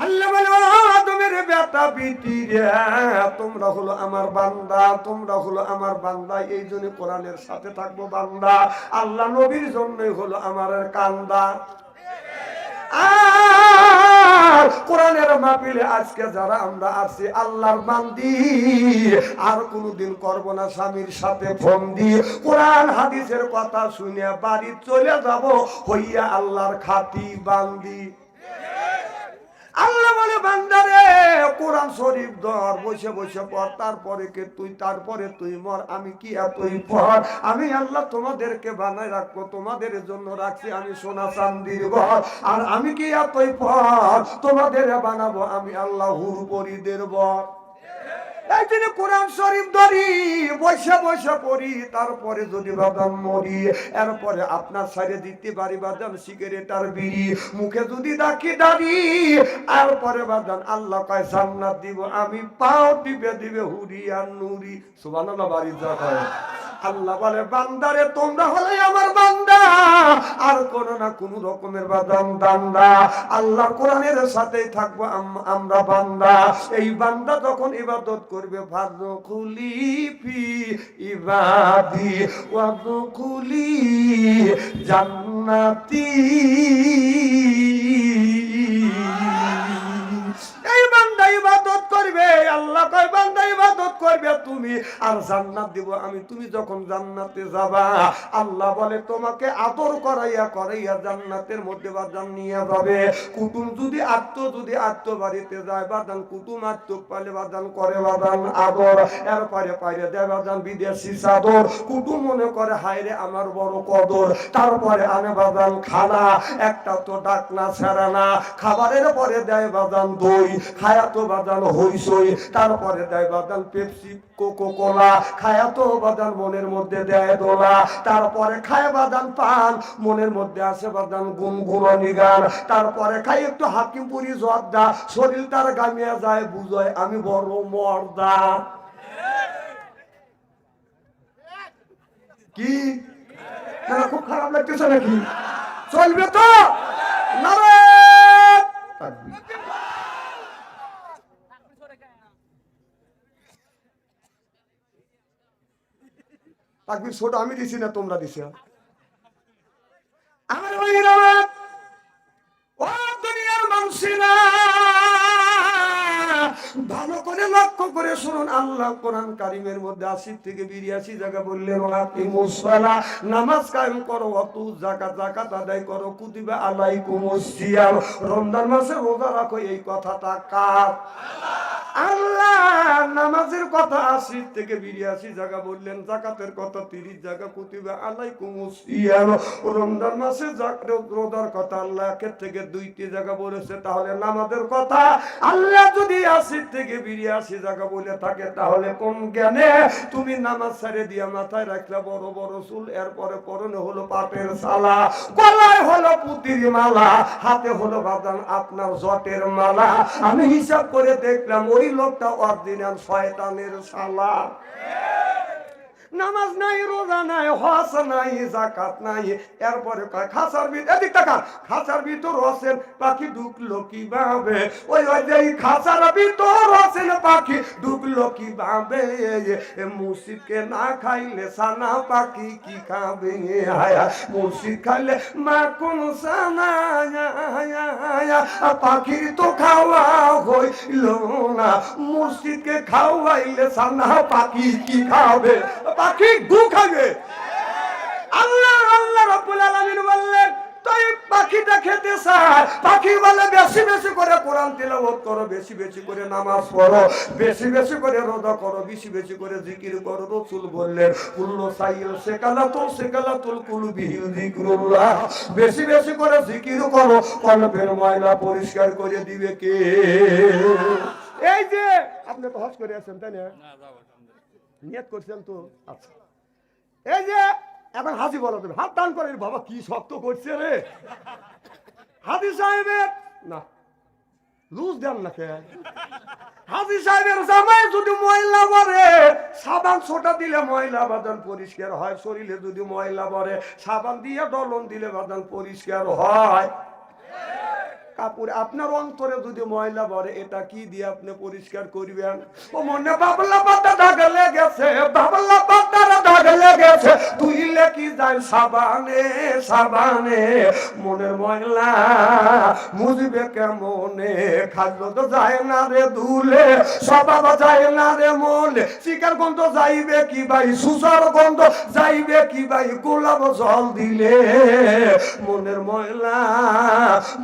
আল্লাহ বলে, "ও আদমের বেটা বিটি তোমরা হলো আমার বান্দা, তোমরা হলো আমার বান্দা, এই জন্য কোরআনের সাথে থাকব বান্দা। আল্লাহ নবীর জন্যই হলো আমার কান্দা। আর কোরআনের মাহফিলে আজকে যারা আমরা আছি, আল্লাহর বান্দি, আর কোনোদিন করব না স্বামীর সাথে ফোন দিয়ে। কোরআন হাদিসের কথা শুনে বাড়ি চলে যাব, হইয়া আল্লাহর খাতি বান্দি। আল্লাহ বলে, বান্দারে, কোরআন শরীফ ধর, বসে বসে পর তারপরে কে তুই, তারপরে তুই মর, আমি কি এতই পর? আমি আল্লাহ তোমাদেরকে বানায় রাখব, তোমাদের জন্য রাখছি আমি সোনা চান্দির ঘর, আর আমি কি এতই পর? তোমাদের বানাবো আমি আল্লাহ হুর পরিদের বর। জন্য কোরআন শরীফ ধরি, বসে বসে পড়ি, তারপরে যদি বাদাম মরি, এরপরে আপনার সাইডে দিতে পারি বাদাম সিগারেট আর বিড়ি, মুখে যদি ডাকি দাঁড়ি এরপরে বাদাম, আল্লাহ কয়, জান্নাত দিব, আমি পাও দিবে দিবে হুরি আর নুরি সুবান বাড়ি যা কয়। আল্লাহ বলে, বান্দারে, তোমরা হলে আমার বান্দা। আর কোন না কোন রকমের বাদাম দান্দা। আল্লাহ কোরআনের সাথেই থাকব আমরা বান্দা। এই বান্দা যখন ইবাদত করবে ভাদ্র খুলি ফি ইবাদি ওয়াদখুলি জান্নাতি। এই বান্দা ইবাদত করবে, আল্লাহ কয়, বান্দা, ইবাদত করবে তুমি, আর জান্নাত দিব আমি। তুমি যখন জান্নাতে যাবা, আল্লাহ বলে, তোমাকে আদর করাইয়া করাইয়া জান্নাতের মধ্যে বাদান নিয়ে যাবে। কুটুম যদি আত্ম যদি আত্ম বাড়িতে যায় বাদান কুটুম আত্ম পালে বাদান করে বাদান আদর। এরপরে পাইরে দেয় বাদান বিদেশি চাদর। কুটুম মনে করে হায়রে আমার বড় কদর। তারপরে আনে বাদান খানা। একটা তো ডাকনা ছাড়া না খাবারের পরে দেয় বাদান দই। খায়া তো বাদান তারপরে দেয় বাদান পেপসি কোকো কোলা খায়া তো বাদান মনের মধ্যে দেয় দোলা, তারপরে খায় বাদান পান, মনের মধ্যে আসে বাদান গুনগুনি গান তারপরে খাই একটু হাকিমপুরি জর্দা, শরীর তার গামিয়া যায়, বুঝয় আমি বড় মর্দা। কি? খুব খারাপ লাগতেছে নাকি? চলবে তো? নারে তাকবীর। ছোট, আমি দিছি না, তোমরা দিছি আমার ভাইরা ও দুনিয়ার মানুষেরা, ভালো করে লক্ষ্য করে শুনুন, আল্লাহ কোরআন কারিমের মধ্যে আশি থেকে বিরিয়াশি জায়গা বললেন মুসলা নামাজ কায়েম করো, অত জাকাত জাকাত আদায় করো, কুতিবা আলাইকুম সিয়াম রমজান মাসে রোজা রাখো, এই কথাটা কার আল্লাহ নামাজের কথা আশি থেকে জায়গা বললেন, জাকাতের কথা তিরিশ জায়গা কুতিবা আলাইকুম সিয়াম। রমজান মাসে রোজার কথা আল্লাহ একের থেকে দুইটি জায়গা বলেছে, তাহলে নামাজের কথা আল্লাহ যদি আশি থেকে বিরিয়াশি জায়গা বলে থাকে, তাহলে কোন জ্ঞানে? তুমি নামাজ ছেড়ে দিয়া মাথায় রাখলে বড় বড় চুল, এরপরে পরনে হলো পাটের সালা গলায় হলো পুতির মালা, হাতে হলো বাদান আপনার জটের মালা। আমি হিসাব করে দেখলাম, ওই লোকটা অরিজিনাল শয়তানের শালা। নামাজ নাই, রোজা নাই হস নাই জাকাত নাই। এরপরে কয়, খাসার ভিতর এদিক টাকা খাসার ভিতর রসেন পাখি ঢুকলো কীভাবে? ওই ওই যে খাসার ভিতর রসেন পাখি ঢুকলো কীভাবে? এ মুর্শিদকে না খাইলে সানা পাখি কি খাবে? হায়া মুর্শিদ খাইলে মা কোন সানা? পাখির তো খাওয়া হইল না। মুর্শিদকে খাওয়াইলে সানা পাখি কি খাবে? পাখি গু খাবে। আল্লাহ আল্লাহ রব্বুল আলামিন বললেন, তাই পাখিটা খেতে চায় পাখি বলে, বেশি বেশি করে কোরআন তেলাওয়াত করো, বেশি বেশি করে নামাজ পড়ো, বেশি বেশি করে রোজা করো, বেশি বেশি করে জিকির করো। রসুল বললেন, কুল্লো সাইল সেকালা তো সেকালা তুল কুলু বিহিল জিকরুল্লাহ বেশি বেশি করে জিকির করো, কলবের ময়লা পরিষ্কার করে দিবে কে? এই যে, আপনি তো হজ করে আছেন, তাই না। নিয়ত করছেন তো? আচ্ছা। এই যে, এখন হাসি বলো তুমি, হাত টান করে, বাবা, কি শক্ত করছে রে? হাজি সাহেবের না। লুজ দেন না কে? হাজি সাহেবের জামাই যদি ময়লা বরে সাবান ছোটা দিলে ময়লা বাদান পরিষ্কার হয়, শরীরে যদি ময়লা বরে সাবান দিয়ে ডলন দিলে বাদান পরিষ্কার হয়। কাপড়, আপনার অন্তরে যদি ময়লা ভরে, এটা কি দিয়ে আপনি পরিষ্কার করবেন? ও মনে বাবলা পাতা দাগ লেগেছে বাবলা পাতার দাগ লেগেছে তুইলে কি যায় সাবানে সাবানে? মনের ময়লা মুজবে কেমনে? খাদ্য তো যায় না রে দুলে, স্বভাব যায় না রে মনে। শিকার গন্ধ যাইবে কি ভাই? সুসার গন্ধ যাইবে কি ভাই? গোলাপ জল দিলে মনের ময়লা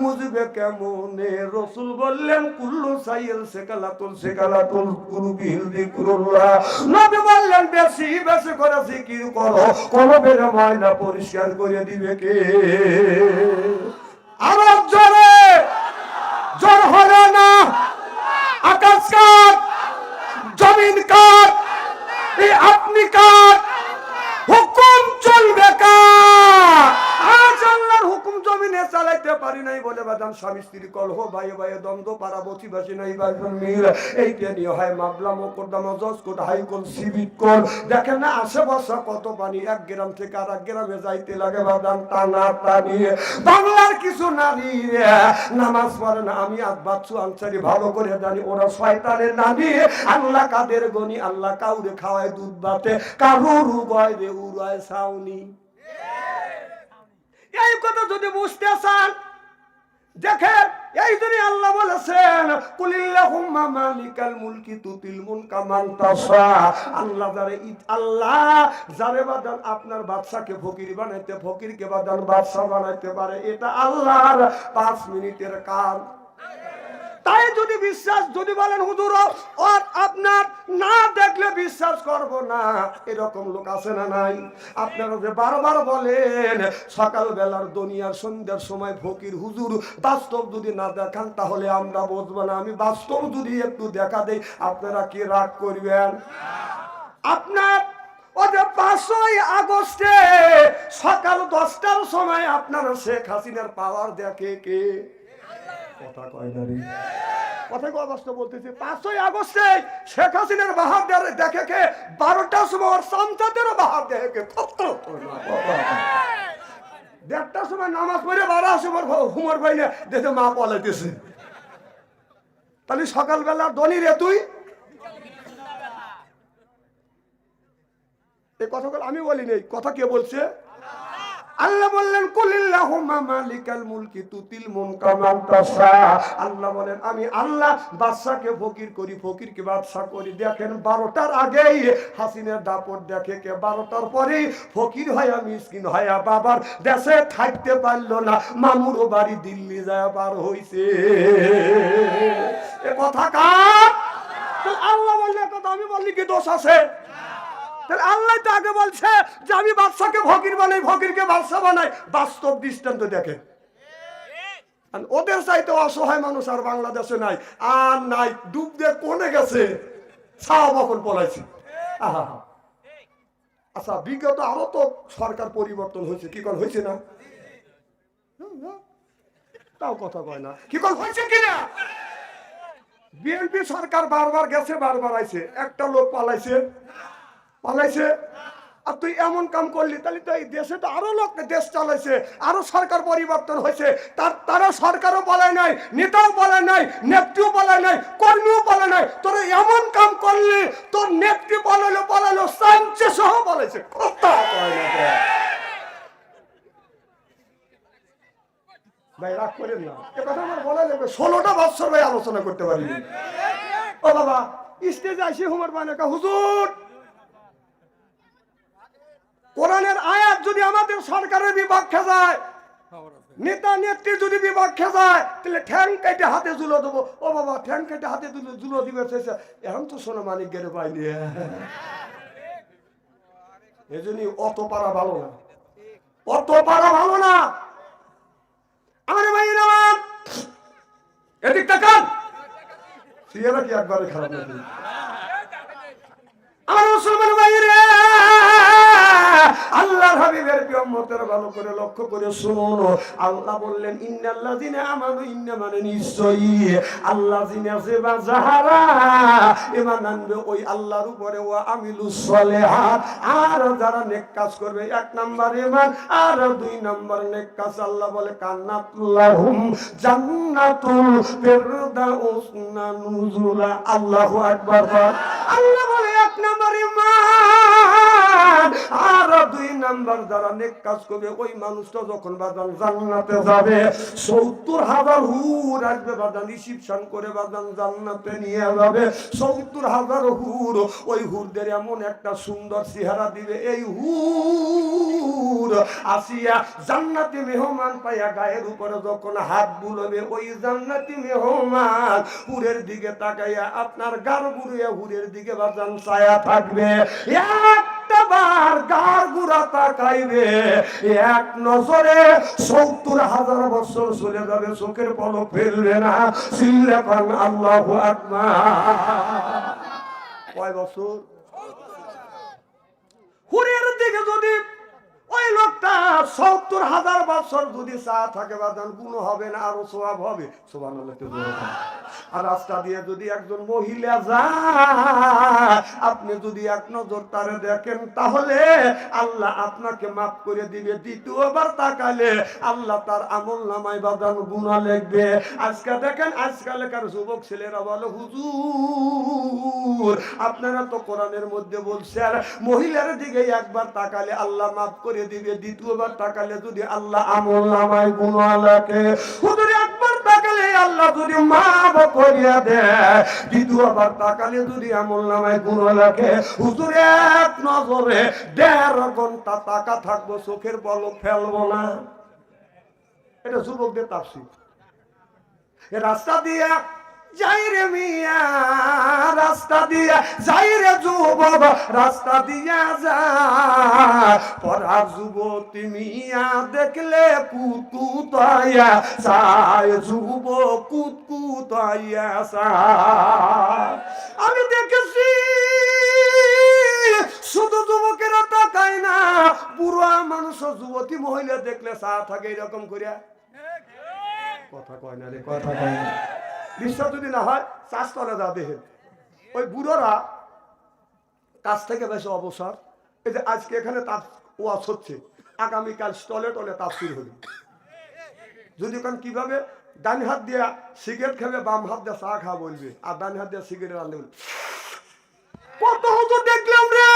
মুজবে কেমনে রসুল বললেন, কুল্লু সাইল সেকালাতুল সেকালাতুল কুরুবিল যিকরুল্লাহ নবী বললেন, বেশি বেশি করে জিকির করো। কলবের ময়লা পরিষ্কার করে দিবে কে? আরও জোরে জোর হলো না আকাশ কার জমিন কার এই আপনি কার হুকুম চলবে কার আজ আল্লাহর হুকুম জমিনে চালাইতে পারি নাই বলে বাদাম স্বামী স্ত্রী কলহ, ভাই ভাই দ্বন্দ্ব পাড়া বসি বাসি নাই মিল। এইটা নিয়ে হয় মামলা, মোকদ্দমা জজ কোর্ট হাইকোর্ট সিভিক কোর্ট। দেখেন না, আশেপাশে কত পানি, এক গ্রাম থেকে আর এক গ্রামে যাইতে লাগে বাদাম, টানা টানি। বাংলার কিছু নারী, নামাজ পড়ে না, আমি আজ বাচ্চু আনসারি ভালো করে জানি, ওরা শয়তানের নানি আল্লাহ কাদের গনি, আল্লাহ কাউরে খাওয়ায় দুধ বাতে, কারুর উগয় রে, উড়ায় সাউনি এই কথা যদি বুঝতে চান দেখেন এই জন্য আল্লাহ বলেছেন কুলিল্লাহুম্মা মালিকাল মুলকি তুতিল মুলকা মান তাশা। আল্লাহ যারে আল্লাহ যারে বাদান আপনার বাদশাকে ফকির বানাইতে, ফকিরকে বাদান বাদশা বানাইতে পারে, এটা আল্লাহর পাঁচ মিনিটের কাজ তাই যদি বিশ্বাস, যদি বলেন, হুজুর, আর আপনার না দেখলে বিশ্বাস করব না। এরকম লোক আছে না নাই? আপনারা যে বারবার বলেন, সকালবেলার দুনিয়ার সন্ধ্যার সময় ফকির হুজুর বাস্তব যদি না দেখান, তাহলে আমরা বুঝব না। আমি বাস্তব যদি একটু দেখা দেই, আপনারা কি রাগ করবেন? আপনার ও যে পাঁচই আগস্টে সকাল দশটার সময় আপনারা শেখ হাসিনার পাওয়ার দেখে কে? কথা কয় না রে। কথা অবস্থা বলতেছি, পাঁচই আগস্টে শেখ হাসিনার বাহার দেখে কে? বারোটার সময় সামসাদেরও বাহার দেখে কে? দেড়টার সময় নামাজ পড়ে বারো সময় হুমর ভাই দেখে মা পলাইতেছে। তাহলে সকালবেলা দনি রে তুই? এই কথাগুলো আমি বলি নেই, কথা কে বলছে? আল্লাহ বললেন কুলিল্লাহুম্মা মালিকাল মুলকি তুতিল মুলকা মান তাশা। আল্লাহ বলেন, আমি আল্লাহ বাদশাকে ফকির করি, ফকিরকে বাদশা করি। দেখেন, বারোটার আগেই হাসিনের দাপট দেখে কে? বারোটার পরেই ফকির হয়া মিসকিন হয়া। বাবার দেশে থাকতে পারল না। মামুরও বাড়ি দিল্লি যায় পার হইছে। এ কথা কার? আল্লাহ বললে কথা আমি বললি কি দোষ আছে? তাহলে আল্লাহ তো আগে বলছে যে আমি বাদশাকে ফকির বানাই, ফকিরকে বাদশা বানাই। বাস্তব দৃষ্টান্ত দেখে ওদের চাইতে অসহায় মানুষ আর বাংলাদেশে নাই। আর নাই, ডুব দিয়ে কোনে গেছে? ছাওয়া বকল পলাইছে। আহা আচ্ছা বিগত আরও তো সরকার পরিবর্তন হয়েছে। কি কল হয়েছে না? তাও কথা কয় না। কি কল হয়েছে কিনা বিএনপি সরকার বারবার গেছে, বারবার আইছে। একটা লোক পালাইছে। পালাইছে। আর তুই এমন কাম করলি, তাহলে তো এই দেশে তো আরও লোক, দেশ চালাইছে, আরও সরকার পরিবর্তন হয়েছে। তার, তারা সরকারও বলে নাই, নেতাও বলে নাই, নেত্রীও বলে নাই, কর্মীও বলে নাই। তোরা এমন কাম করলি, তোর নেত্রী বলালো বলালো সাঞ্চে সহ বলেছে। ভাই, রাগ করেন না। এ কথা আমার বলা যাবে, ষোলোটা বছর ভাই আলোচনা করতে পারিনি। ও বাবা স্টেজে আসি হুমার বানাকা হুজুর! কোরআনের আয়াত যদি আমাদের সরকারের বিপক্ষে যায় নেতা নেত্রী যদি বিপক্ষে যায় তাহলে ঠ্যাং কেটে হাতে জুলো দেবো। ও বাবা ঠ্যাং কেটে হাতে জুলো জুলো দিবে শেষে এখন তো সোনা মানিক গেলে পাইনি অত পারা ভালো না। অত পারা ভালো না। আমার ভাই আমার এদিক তাকান। সিয়ারা কি একবারে খারাপ নাকি আমার মুসলমান ভাই রে আল্লাহর হাবিবের উম্মতের ভালো করে লক্ষ্য করে শুনুন। আল্লাহ বললেন, ইন্নাল্লাযিনা আমানু ইন্না মানে নিশ্চয়ই। আল্লাযিনা সেবা যাহারা ঈমান আনবে ওই আল্লাহর উপরে, ওয়া আমিলুস সলিহাত। আর যারা নেক কাজ করবে, এক নাম্বার ঈমান, আর দুই নাম্বার নেক কাজ আল্লাহ বলে কান্নাত লাহুম জান্নাতুল ফিরদাউস নুজুলা। আল্লাহু আকবার। আল্লাহ বলে, এক নাম্বার ঈমান আর দুই নাম্বার যারা নেক কাজ করবে, ওই মানুষটা যখন বাদান জান্নাতে যাবে, সত্তর হাজার হুর আসবে বাদান রিসিপশন করে বাদান জান্নাতে নিয়ে যাবে। সত্তর হাজার হুর, ওই হুরদের এমন একটা সুন্দর চেহারা দিবে, এই হুর আসিয়া জান্নাতি মেহমান পাইয়া গায়ের উপরে যখন হাত বুলবে, ওই জান্নাতি মেহমান হুরের দিকে তাকাইয়া আপনার গার বুড়িয়া হুরের দিকে বাজান ছায়া থাকবে। একটা বার গার গুড়া তাকাইবে? এক নজরে সত্তর হাজার বছর চলে যাবে, চোখের পলক ফেলবে না। চিল্লে পান আল্লাহ কয় বছর? হুরের দিকে যদি ওই লোকটা সত্তর হাজার বছর যদি চা থাকে বাদান গুণ হবে না, আরও সোয়াব হবে। সোবান আর রাস্তা দিয়ে যদি একজন মহিলা যায়, আপনি যদি এক নজর তারে দেখেন, তাহলে আল্লাহ আপনাকে মাফ করে দিবে। দ্বিতীয়বার তাকালে আল্লাহ তার আমল নামায় বাদান গুণা লিখবে। আজকে দেখেন, আজকালকার যুবক ছেলেরা বলে, হুজুর, আপনারা তো কোরআনের মধ্যে বলছেন, মহিলার দিকে একবার তাকালে আল্লাহ মাফ করে দিবে, দ্বিতীয়বার তাকালে যদি আল্লাহ আমল নামায় গুণা লেখে, হুজুর একবার তাকালে আল্লাহ যদি মাফ করিয়া দেয়, দ্বিতীয়বার তাকালে যদি আমল নামায় হুজুর এক নজরে দেড় ঘণ্টা তাকা থাকব, চোখের না। এটা যুবকদের এ রাস্তা দিয়া যাই রে মিয়া, রাস্তা দিয়া, যাই রে যুবক, রাস্তা দিয়া যা। পড়া যুবতী মিয়া দেখলে কুতুতাইয়া চায় যুব কুতকুতাইয়া চায় আমি দেখেছি, শুধু যুবকেরা তাকায় না, বুড়া মানুষ যুবতী মহিলা দেখলে চা থাকে এরকম করিয়া। কথা কয় না রে, কথা কয় না। বিশ্বাস যদি না হয়, চাষ তলে যা দেখেন ওই বুড়োরা কাছ থেকে বেশি অবসর। এই যে আজকে এখানে তার ওয়াজ হচ্ছে, আগামীকাল স্টলে টলে তাফসির হলো। যদি কারণ কীভাবে ডান হাত দিয়ে সিগারেট খাবে, বাম হাত দিয়ে চা খা বলবে, আর ডান হাত দিয়ে সিগারেট আনলে বলবে, কত হুজুর দেখলাম রে!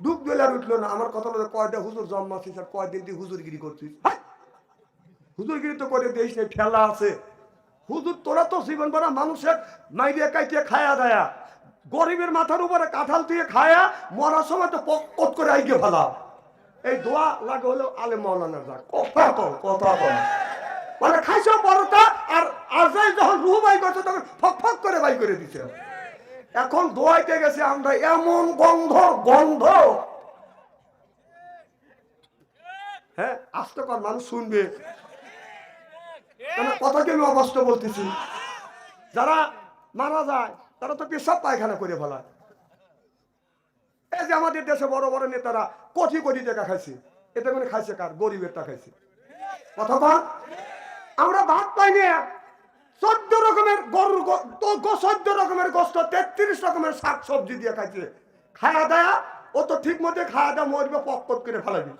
ডুব গেলে আর উঠল না। আমার কথা হলো কয়টা হুজুর জন্মাচ্ছিস আর কয়দিন তুই হুজুরগিরি করছিস? হাই! হুজুরগিরি তো করে দিস না ঠেলা আছে। হুজুর, তোরা তো জীবন ভরা মানুষের মাইরে কাইতে খায়া দেয়া। গরিবের মাথার উপরে কাঁঠাল দিয়ে খায়া মরার সময় তো পক করে আইকে ফেলা। এই দোয়া লাগে হলো আলে মৌলানা যাক। কথা তো কথা তো মানে খাইছো পরোটা আর আজাই যখন রুহ বাই করছে তখন ফক ফক করে বাই করে দিছে। এখন দোয়াইতে গেছে আমরা, এমন গন্ধ গন্ধ। হ্যাঁ আস্তে কর, মানুষ শুনবে। কথাকে আমি অবস্থ বলতেছি। যারা মারা যায়, তারা তো পেশাব পায়খানা করে ফেলায়। এই যে আমাদের দেশে বড় বড় নেতারা কোটি কোটি টাকা খাইছে। এটা মানে খাইছে কার? গরিবের টাকা খাইছে। কথা কন। আমরা ভাত পাইনি চোদ্দ রকমের গরুর চোদ্দ রকমের গোস্ত, তেত্রিশ রকমের শাক সবজি দিয়ে খাইছে। খায়া দেয়া, ও তো ঠিক মতো খায়া দেয়া, মরবে পক করে ফেলাবি।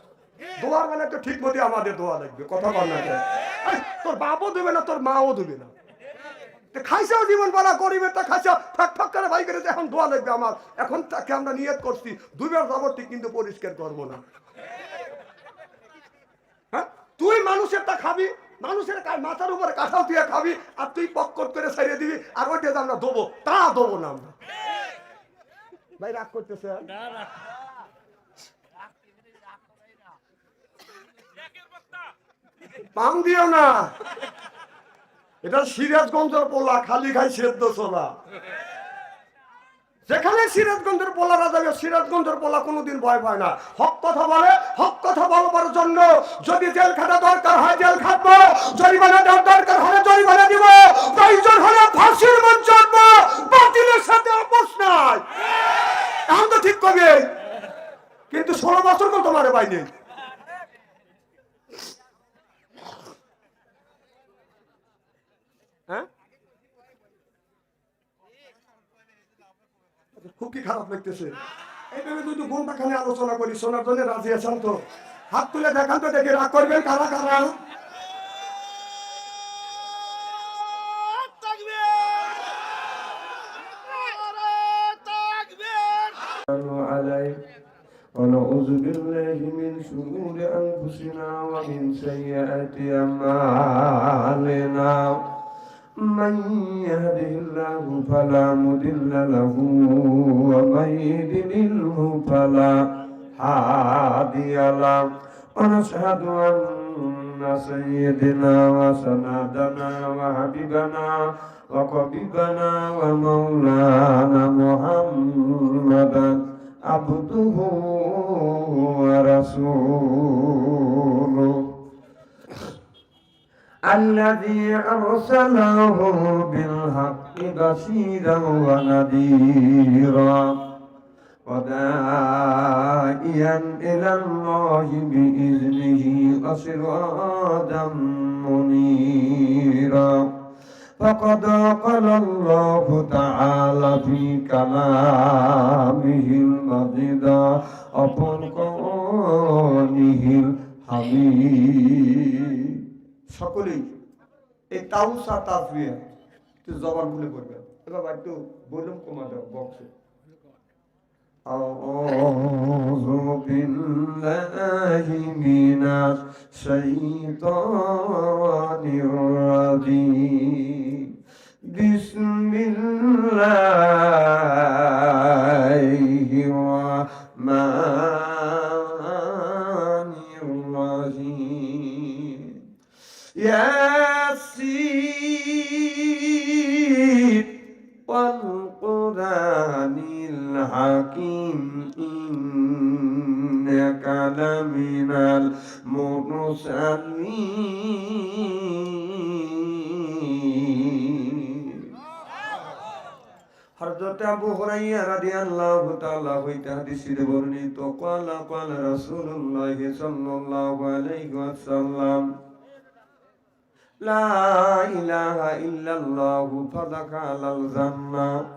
দোয়ার মানে তো ঠিক মতো আমাদের দোয়া লাগবে, কথা বল না তোর বাপও দেবে না, তোর মাও দেবে না। তো জীবন বলা ফাঁক করে ভাই করে এখন দোয়া লাগবে আমার। এখন তাকে আমরা নিয়ত করছি, দুইবার যাবতীয় কিন্তু পরিষ্কার করব না। হ্যাঁ? তুই মানুষেরটা খাবি, মানুষের মাথার উপরে কাঁঠাল দিয়ে খাবি, আর তুই পক্কর করে ছাড়িয়ে দিবি, আর ওইটা আমরা দেবো। তা দেবো না আমরা। ভাই, রাগ করতেছে পাম দিও না। এটা সিরাজগঞ্জের পোলা, খালি খাই সেদ্ধ ছোলা যেখানে সিরাজগঞ্জের পোলারা যাবে সিরাজগঞ্জের পোলা কোনোদিন ভয় পায় না। হক কথা বলে, হক কথা বলবার জন্য যদি জেল খাটা দরকার হয় জেল খাটবো, জরিমানা দেওয়ার দরকার হলে জরিমানা দিব। প্রয়োজন হলে ফাঁসির মঞ্চ বাতিলের সাথে আপোষ নাই। এখন তো ঠিক কবে। কিন্তু ষোলো বছর তো তোমার পাইনি। খুব কি খারাপ লাগতেছে এইভাবে যদি ঘন্টা খানে আলোচনা করি শোনার জন্য রাজি আছেন তো হাত তুলে দেখান তো দেখি রাগ করবেন কারা কারা عليه ونعوذ بالله من شرور أنفسنا ومن سيئات أعمالنا من يهده الله فلا مضل له ومن يضلله فلا هادي له. ونشهد أن سيدنا وسندنا وحبيبنا وقبيبنا ومولانا محمدا عبده ورسوله. الذي أرسله بالحق بشيرا ونذيرا وداعيا إلى الله بإذنه وسراجا منيرا فقد قال الله تعالى في كلامه المجيد وفرقانه الحميد সকলেই এই তাউসা তাসবিয়া একটু জবান খুলে পড়বেন এবার একটু ভলিউম কমা দাও বক্সে أعوذ بالله من الشيطان الرجيم بسم الله الرحمن الحكيم إنك لمن المرسلين হযরত আবু হুরাইরা রাদিয়াল্লাহু তাআলা হইতে হাদিসে বর্ণিত قال قال رسول الله صلى الله عليه وسلم لا إله إلا الله فدخل الجنة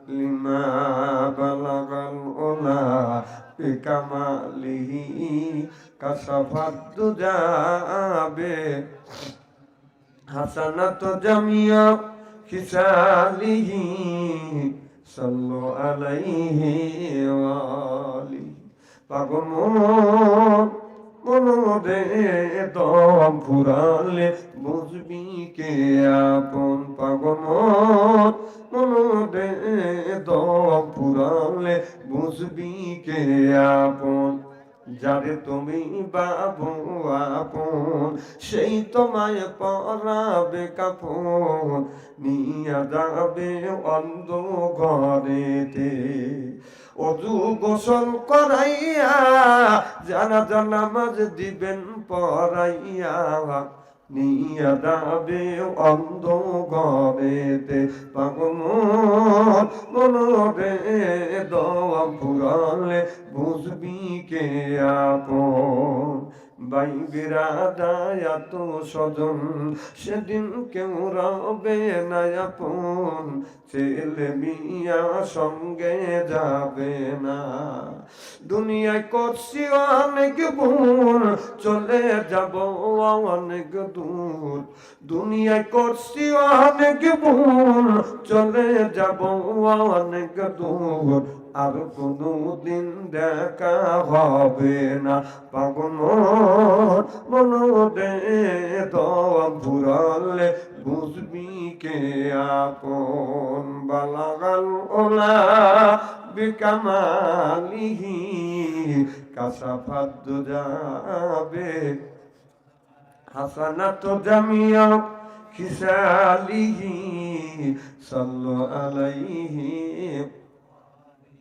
لما بلغ العلا بكماله كشف الدجى به حسنة جميع خساله صلوا عليه وآله فقموا মনোদে দম ফুরালে বুঝবি কে আপন পাগমন। মনোদে দম ফুরালে বুঝবি কে আপন। যারে তুমি বাবু আপন, সেই তোমায় পরাবে কাপন। নিয়া যাবে অন্ধ ঘরেতে। অজু গোসল করাইয়া, জানা জানা মাঝ দিবেন পরাইয়া, নিয়া দাবে অন্ধ গবেতে পাগমন মনরে দোয়া ফুরালে বুঝবি কে আপন? বাই বিরাদায়াত স্বজন সেদিন কেউ রবে না আপন, ছেলে মিয়া সঙ্গে যাবে না। দুনিয়ায় করছি অনেক ভুল, চলে যাব অনেক দূর। দুনিয়ায় করছি অনেক ভুল, চলে যাব অনেক দূর। আর কোনো দিন দেখা হবে না। পাগল মনোদে দম ফুরালে বুঝবি কে আপন। বালাগাল ওলা, বিকামালিহি কাসাফাদ যাবে। হাসানাত জামিয়া খিসালিহি, সাল্লু আলাইহি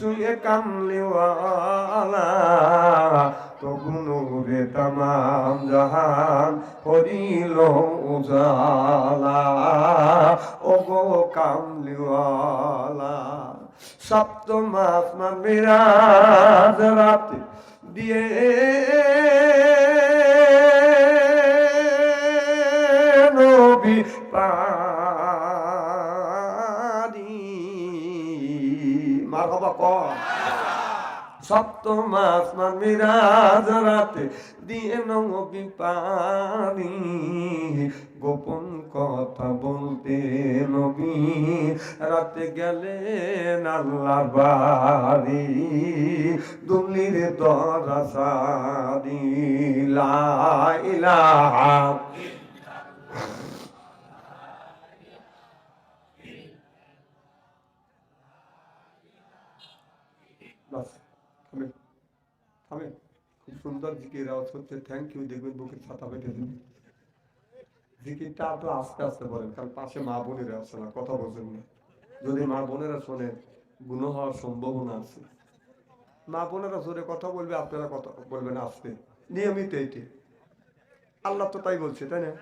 শুয়ে কামলিওয়ালা তবু নূরে তামাম জাহান হরিল উজালা। ও গো কামলিওয়ালা সপ্তম আসমান বিরাজ রাতে দিয়ে নবী পারি মার হবা কম সপ্তম আসমান মিরাজ রাতে দিয়ে নবী পারি গোপন কথা বলতে নবী, রাতে গেলেন আল্লাহ বাড়ি, দুলির দরাসারি লা ইলাহা বাস থামেন থামেন খুব সুন্দর জিকির আওয়াজ হচ্ছে থ্যাংক ইউ দেখবেন বুকের ছাতা বেঁধে দিন জিকিরটা তো আস্তে আস্তে বলেন, কারণ পাশে মা বোনেরা আছে না, কথা বলছেন না। যদি মা বোনেরা শোনে গুণ হওয়ার সম্ভাবনা আছে। মা বোনেরা জোরে কথা বলবে, আপনারা কথা বলবেন আস্তে। নিয়মিত এটি আল্লাহ তো তাই বলছে, তাই না।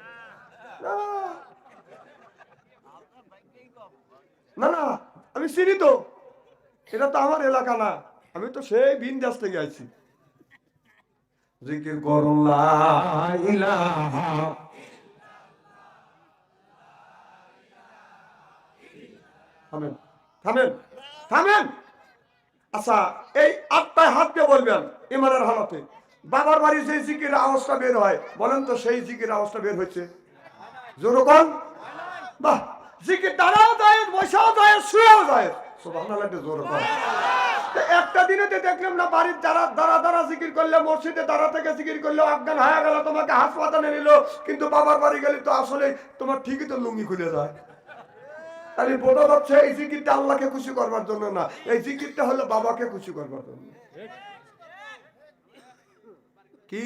না। না, আমি চিনি তো। এটা তো আমার এলাকা না। আমি তো সেই বিন্দাস থেকে আইছি। জিকির থামেন থামেন আচ্ছা এই আটটায় হাত দিয়ে বলবেন, ইমানের হালতে। বাবার বাড়ি সেই জিকির আওয়াজটা বের হয়, বলেন তো সেই জিকির আওয়াজটা বের হয়েছে। জোরকন বাহ, জিকির দাঁড়াও যায়, বসাও যায়, শুয়েও যায়। সুবহানাল্লাহ জোরকন তো একটা দিনে তো দেখলাম না, বাড়ির যারা দাঁড়া দাঁড়া জিকির করলে, মসজিদে দাঁড়া থেকে জিকির করলে অজ্ঞান হয়ে গেল, তোমাকে হাসপাতালে নিল, কিন্তু বাবার বাড়ি গেলে তো আসলে তোমার ঠিকই তো লুঙ্গি খুলে যায়। তাহলে বোঝা যাচ্ছে এই জিকিরটা আল্লাহকে খুশি করবার জন্য না, এই জিকিরটা হলো বাবাকে খুশি করবার জন্য। কি?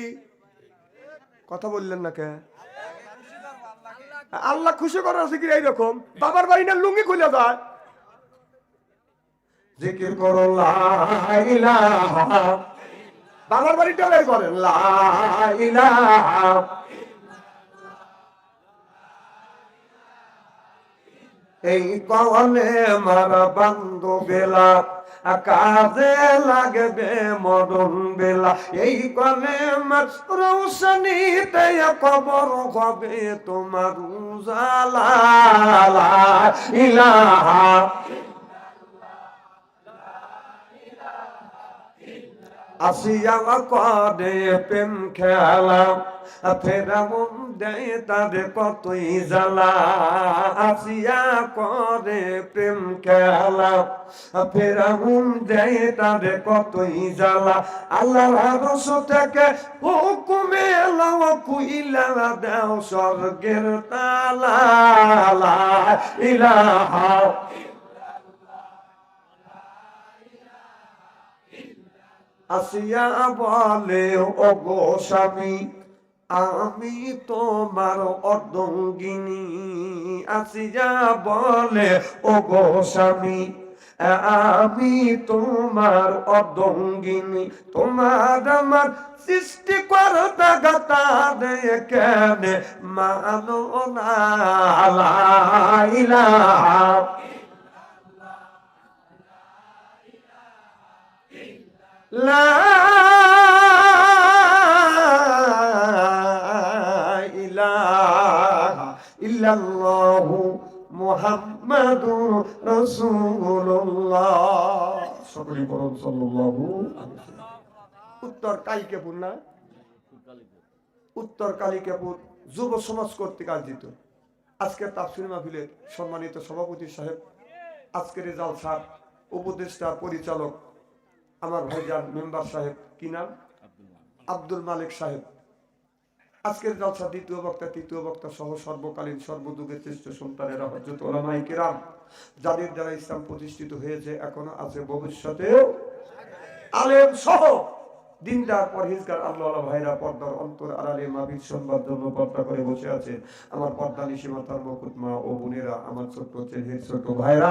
কথা বললেন না কে? আল্লাহ খুশি করার জিকির এইরকম, বাবার বাড়ি না লুঙ্গি খুলে যায়। জিকির করো বাবার বাড়িটা বের করেন এই কলে মারা বান্ধব বেলা, কাজে লাগবে মরণ বেলা। এই কলে রৌশনীতে কবর হবে তোমার উজালা ইলাহা আসিয়া করে প্রেম খেলা ফেরামন দেয় তাদের কতই জ্বালা। আসিয়া করে প্রেম খেলা ফেরামন দেয় তাদের কতই জ্বালা। আল্লাহ রস থেকে হুকুমে এলাও কুইলা দেও স্বর্গের তালা। ইলাহা আসিয়া বলে, ও গো স্বামী, আমি তোমার অর্ধঙ্গিনী। আসিয়া বলে, ও গো স্বামী, আমি তোমার অর্ধঙ্গিনী। তোমার আমার সৃষ্টি করতা গাতা দেয় কেন মানো না লা ইলাহা ইল্লাল্লাহু মুহাম্মাদুর রাসূলুল্লাহ। সকলে বলুন উত্তর কালিকাপুর না? উত্তর কালিকাপুর যুব সমাজ কর্তৃক আয়োজিত। আজকের তাফসির মাহফিলের সম্মানিত সভাপতি সাহেব, আজকের জালসার উপদেষ্টা পরিচালক আমার ভাইজান মেম্বার সাহেব, কি নাম? আব্দুল মালিক সাহেব। আজকের জলসা দ্বিতীয় বক্তা, তৃতীয় বক্তা সহ সর্বকালীন সর্বযুগের শ্রেষ্ঠ সন্তানেরা হজরত ওলামাই যাদের দ্বারা ইসলাম প্রতিষ্ঠিত হয়েছে, এখনও আছে ভবিষ্যতেও। আলেম সহ দিনদার পরহেজগার আল্লাহ ভাইরা পর্দার অন্তর আড়ালে সংবাদ জন্য পর্দা করে বসে আছেন। আমার পর্দা ও বোনেরা, আমার ছোট্ট ছোট ভাইরা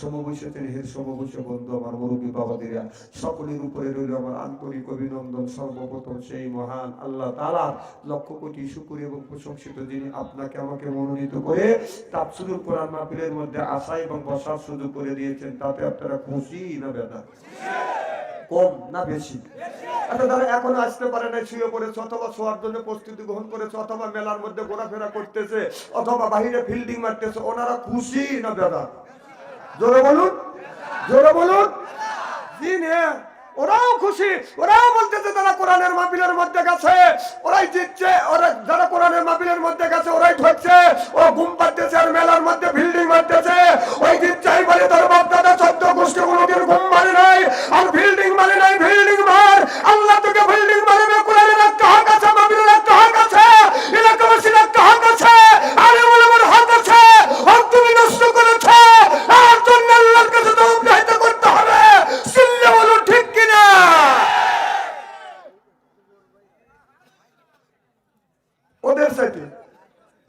সমবৈশ্য বন্ধু, আমার মুরব্বী সকলের উপরে রইল আমার আন্তরিক অভিনন্দন। সর্বপ্রথম সেই মহান আল্লাহ তালার লক্ষ কোটি শুকুর এবং প্রশংসিত যিনি আপনাকে আমাকে মনোনীত করে তাপসুরুল কোরআন মাহফিলের মধ্যে আসা এবং বসার সুযোগ করে দিয়েছেন। তাতে আপনারা খুশি না বেদা? কম না বেশি। আচ্ছা তারা এখনও আসতে পারে না শুয়ে পড়েছে অথবা শোয়ার জন্য প্রস্তুতি গ্রহণ করেছে অথবা মেলার মধ্যে ঘোরাফেরা করতেছে অথবা বাহিরে ফিল্ডিং মারতেছে ওনারা খুশি না বেদার জোরে বলুন জোরে বলুন। জি নে। ওরাও খুশি, ওরাও বলতেছে তারা কোরআনের মাহফিলের মধ্যে গেছে, ওরাই জিতছে, ওরা যারা কোরআনের মাহফিলের মধ্যে গেছে, ওরাই ঠকছে ও ঘুম পাড়তেছে আর মেলার মধ্যে বিল্ডিং মারতেছে। ওই জিতছাই বলে তার বাপ দাদা চোদ্দ গোষ্ঠী কোনোদিন ঘুম মারে নাই, আর বিল্ডিং মারে নাই, বিল্ডিং মার। আল্লাহ তোকে বিল্ডিং মারবে, কোরআনের একটা হক আছে এলাকাবাসীর আছে আরে বলে হক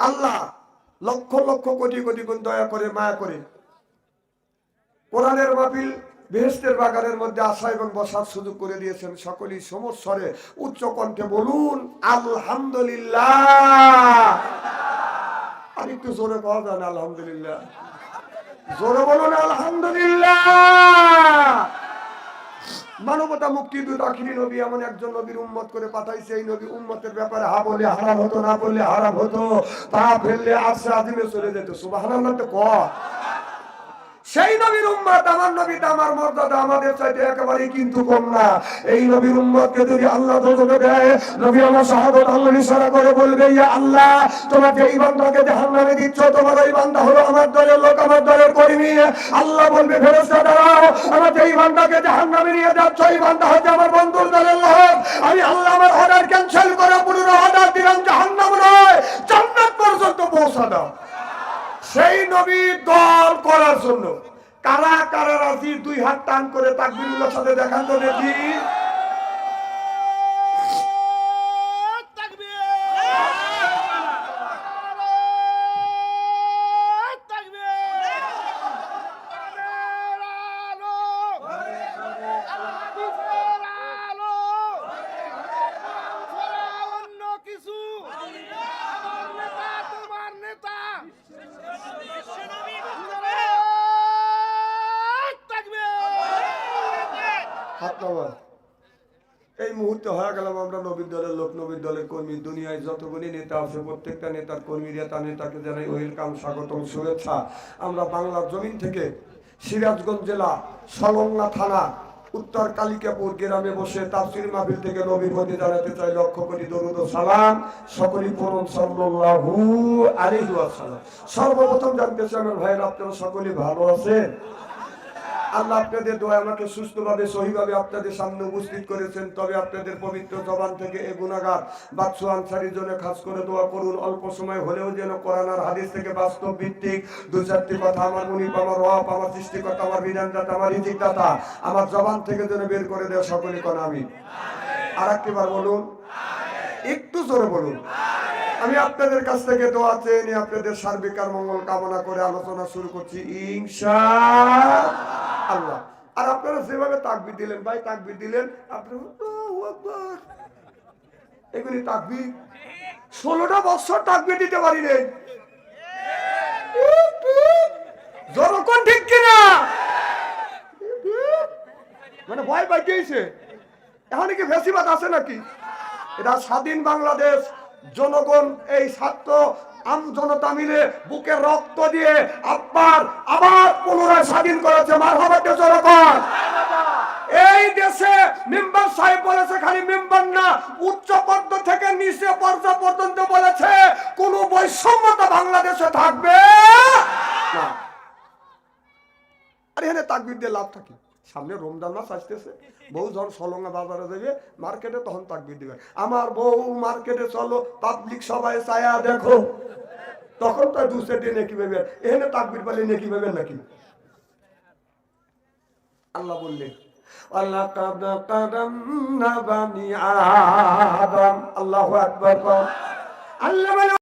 আল্লাহ লক্ষ লক্ষ কোটি কোটি গুণ দয়া করে, মায়া করে। কোরআনের মাহফিল বেহেস্তের বাগানের মধ্যে আসা এবং বসার সুযোগ করে দিয়েছেন সকলেই সমস্বরে, উচ্চ কণ্ঠে বলুন, আলহামদুলিল্লাহ। আর একটু জোরে পাওয়া যায় না, আলহামদুলিল্লাহ। জোরে বলুন, আলহামদুলিল্লাহ। মানবতা মুক্তি আখিরি নবী, এমন একজন নবীর উম্মত করে পাঠাইছে। এই নবী উম্মতের ব্যাপারে হা বলে হারাম হতো, না বললে হারাম হতো। তা ফেললে আসে আদিমে চলে যেত। সুবাহ কর সেই নবীর উম্মত, আমার নবীটা আমার মর্যাদা, আমাদের চাইতে একেবারেই কিন্তু কম না। এই নবীর উম্মতকে যদি আল্লাহ দোজখে দেয়, নবী আমার শাহাদত আল্লাহ ইশারা করে বলবে, ইয়া আল্লাহ, তোমাকে এই বান্দাকে জাহান্নামে দিচ্ছ, তোমার এই বান্দা হলো আমার দলের লোক, আমার দলের কর্মী। আল্লাহ বলবে, ফেরেশতা, দাঁড়াও, আমাকে এই বান্দাকে জাহান্নামে নিয়ে যাচ্ছ, এই বান্দা হচ্ছে আমার বন্ধুর দলের লোক। আমি আল্লাহ আমার অর্ডার ক্যান্সেল করে পুরো অর্ডার দিলাম, জাহান্নাম নয়, জান্নাত পর্যন্ত পৌঁছা দাও। সেই নবীর দল করার জন্য। কারা কারা রাজি দুই হাত টান করে তাকবিরুল্লাহ সাথে দেখান তো দেখি দলের কর্মী, দুনিয়ায় যতগুলি নেতা আছে, প্রত্যেকটা নেতার কর্মীরা তার নেতাকে জানাই ওয়েলকাম, স্বাগতম, শুভেচ্ছা। আমরা বাংলার জমিন থেকে সিরাজগঞ্জ জেলা সলংলা থানা, উত্তর কালিকাপুর গ্রামে বসে তাফসির মাহফিল থেকে নবীর প্রতি জানাতে চাই লক্ষ কোটি দরুদ সালাম। সকলই পরম সাল্লাল্লাহু আলাইহি ওয়াসাল্লাম। সর্বপ্রথম জানতে চাই, আমার ভাইয়ের, আপনারা সকলেই ভালো আছেন? আল্লাহ আপনাদের দোয়া আমাকে সুস্থভাবে, সহিভাবে আপনাদের সামনে উপস্থিত করেছেন। তবে আপনাদের পবিত্র জবান থেকে এ গুণাগার আনসারির জন্য খাস করে দোয়া করুন। অল্প সময় হলেও যেন হাদিস থেকে বাস্তব ভিত্তিক দু চারটি কথা আমার আমার রব, আমার সৃষ্টিকর্তা, আমার বিধানদাতা, আমার ইজিকদাতা আমার জবান থেকে যেন বের করে দেওয়া সকলে কোন আমি আর একটিবার বলুন। একটু জোরে বলুন। আমি আপনাদের কাছ থেকে দোয়া চেয়ে নিয়ে আপনাদের সার্বিক আর মঙ্গল কামনা করে আলোচনা শুরু করছি। ইনশা আল্লাহ। আর আপনারা যেভাবে তাকবির দিলেন, ভাই, তাকবির দিলেন, আপনারা এগুলি তাকবির। ষোলোটা বছর তাকবির দিতে পারি নাই। জনগণ ঠিক কিনা? মানে ভয় পাই গিয়েছে এখন কি ফেসিবাদ আছে নাকি? এটা স্বাধীন বাংলাদেশ, জনগণ এই ছাত্র আম জনতা মিলে বুকে রক্ত দিয়ে আবার আবার পুনরায় স্বাধীন করেছে মার হবে জনগণ এই দেশে মেম্বার সাহেব বলেছে, খালি মেম্বার না, উচ্চ পর্দ থেকে নিচে পর্যায় পর্যন্ত বলেছে, কোন বৈষম্যতা বাংলাদেশে থাকবে না। আর এখানে তাকবির দিয়ে লাভ থাকে। সামনে রমজান মাস আসতেছে, বউ যখন সলঙ্গা বাজারে যাবে, মার্কেটে তখন তাকবির দিবে। আমার বউ মার্কেটে চলো পাবলিক সবাই ছায়া দেখো। তখন তো দু সেটে নেকি পাবে। এখানে তাকবির পালে নেকি পাবেন নাকি? আল্লাহ বললেন আল্লাহ আল্লাহু আল্লাহ বলে